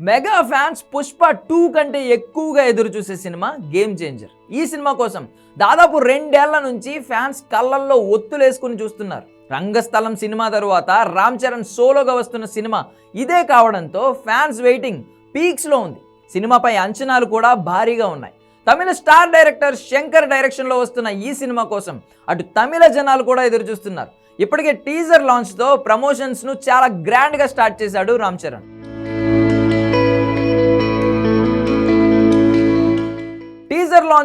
Mega fans Pushpa two కంటే ఎక్కువగా ఎదురు చూసే సినిమా గేమ్ చేంజర్ ఈ సినిమా కోసం దాదాపు రెండేళ్ళ నుంచి ఫ్యాన్స్ కళ్ళల్లో ఒత్తులేసుకుని చూస్తున్నారు. రంగస్థలం సినిమా తరువాత రామ్ చరణ్ సోలోగా వస్తున్న సినిమా ఇదే కావడంతో ఫ్యాన్స్ వెయిటింగ్ పీక్స్లో ఉంది. సినిమాపై అంచనాలు కూడా భారీగా ఉన్నాయి. తమిళ స్టార్ డైరెక్టర్ శంకర్ డైరెక్షన్లో వస్తున్న ఈ సినిమా కోసం అటు తమిళ జనాలు కూడా ఎదురు చూస్తున్నారు. ఇప్పటికే టీజర్ లాంచ్తో ప్రమోషన్స్ను చాలా గ్రాండ్గా స్టార్ట్ చేశాడు రామ్ చరణ్.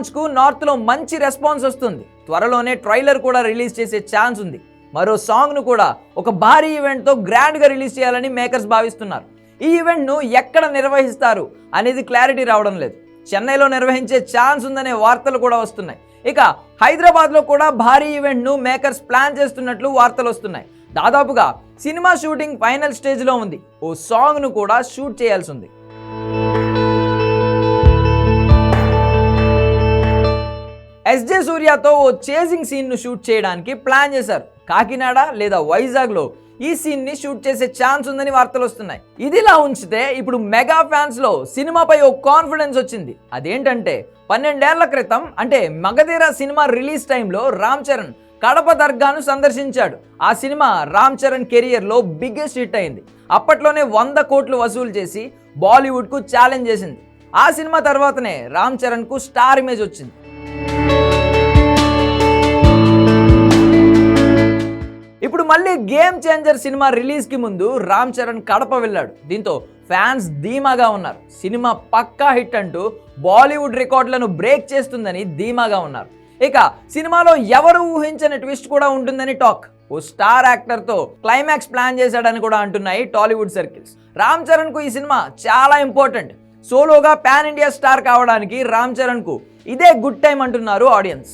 లాంచ్కు నార్త్లో మంచి రెస్పాన్స్ వస్తుంది. త్వరలోనే ట్రైలర్ కూడా రిలీజ్ చేసే ఛాన్స్ ఉంది. మరో సాంగ్ను కూడా ఒక భారీ ఈవెంట్తో గ్రాండ్గా రిలీజ్ చేయాలని మేకర్స్ భావిస్తున్నారు. ఈ ఈవెంట్ను ఎక్కడ నిర్వహిస్తారు అనేది క్లారిటీ రావడం లేదు. చెన్నైలో నిర్వహించే ఛాన్స్ ఉందనే వార్తలు కూడా వస్తున్నాయి. ఇక హైదరాబాద్లో కూడా భారీ ఈవెంట్ను మేకర్స్ ప్లాన్ చేస్తున్నట్లు వార్తలు వస్తున్నాయి. దాదాపుగా సినిమా షూటింగ్ ఫైనల్ స్టేజ్లో ఉంది. ఓ సాంగ్ను కూడా షూట్ చేయాల్సి ఉంది. ఎస్జే సూర్యతో ఓ చేసింగ్ సీన్ను షూట్ చేయడానికి ప్లాన్ చేశారు. కాకినాడ లేదా వైజాగ్లో ఈ సీన్ని షూట్ చేసే ఛాన్స్ ఉందని వార్తలు వస్తున్నాయి. ఇదిలా ఉంచితే ఇప్పుడు మెగా ఫ్యాన్స్లో సినిమాపై ఓ కాన్ఫిడెన్స్ వచ్చింది. అదేంటంటే పన్నెండేళ్ళ క్రితం అంటే మగధీర సినిమా రిలీజ్ టైంలో రామ్ చరణ్ కడప దర్గాను సందర్శించాడు. ఆ సినిమా రామ్ చరణ్ కెరియర్లో బిగ్గెస్ట్ హిట్ అయింది. అప్పట్లోనే వంద కోట్లు వసూలు చేసి బాలీవుడ్కు ఛాలెంజ్ చేసింది. ఆ సినిమా తర్వాతనే రామ్ చరణ్కు స్టార్ ఇమేజ్ వచ్చింది. మళ్ళీ గేమ్ చేంజర్ సినిమా రిలీజ్కి ముందు రామ్ చరణ్ కడప వెళ్ళాడు. దీంతో ఫ్యాన్స్ ధీమాగా ఉన్నారు. సినిమా పక్కా హిట్ అంటూ బాలీవుడ్ రికార్డులను బ్రేక్ చేస్తుందని ధీమాగా ఉన్నారు. ఇక సినిమాలో ఎవరు ఊహించని ట్విస్ట్ కూడా ఉంటుందని టాక్ ఓ స్టార్ యాక్టర్తో క్లైమాక్స్ ప్లాన్ చేశాడని కూడా అంటున్నాయి టాలీవుడ్ సర్కిల్స్ రామ్ చరణ్కు ఈ సినిమా చాలా ఇంపార్టెంట్ సోలోగా పాన్ ఇండియా స్టార్ కావడానికి రామ్ చరణ్కు ఇదే గుడ్ టైం అంటున్నారు ఆడియన్స్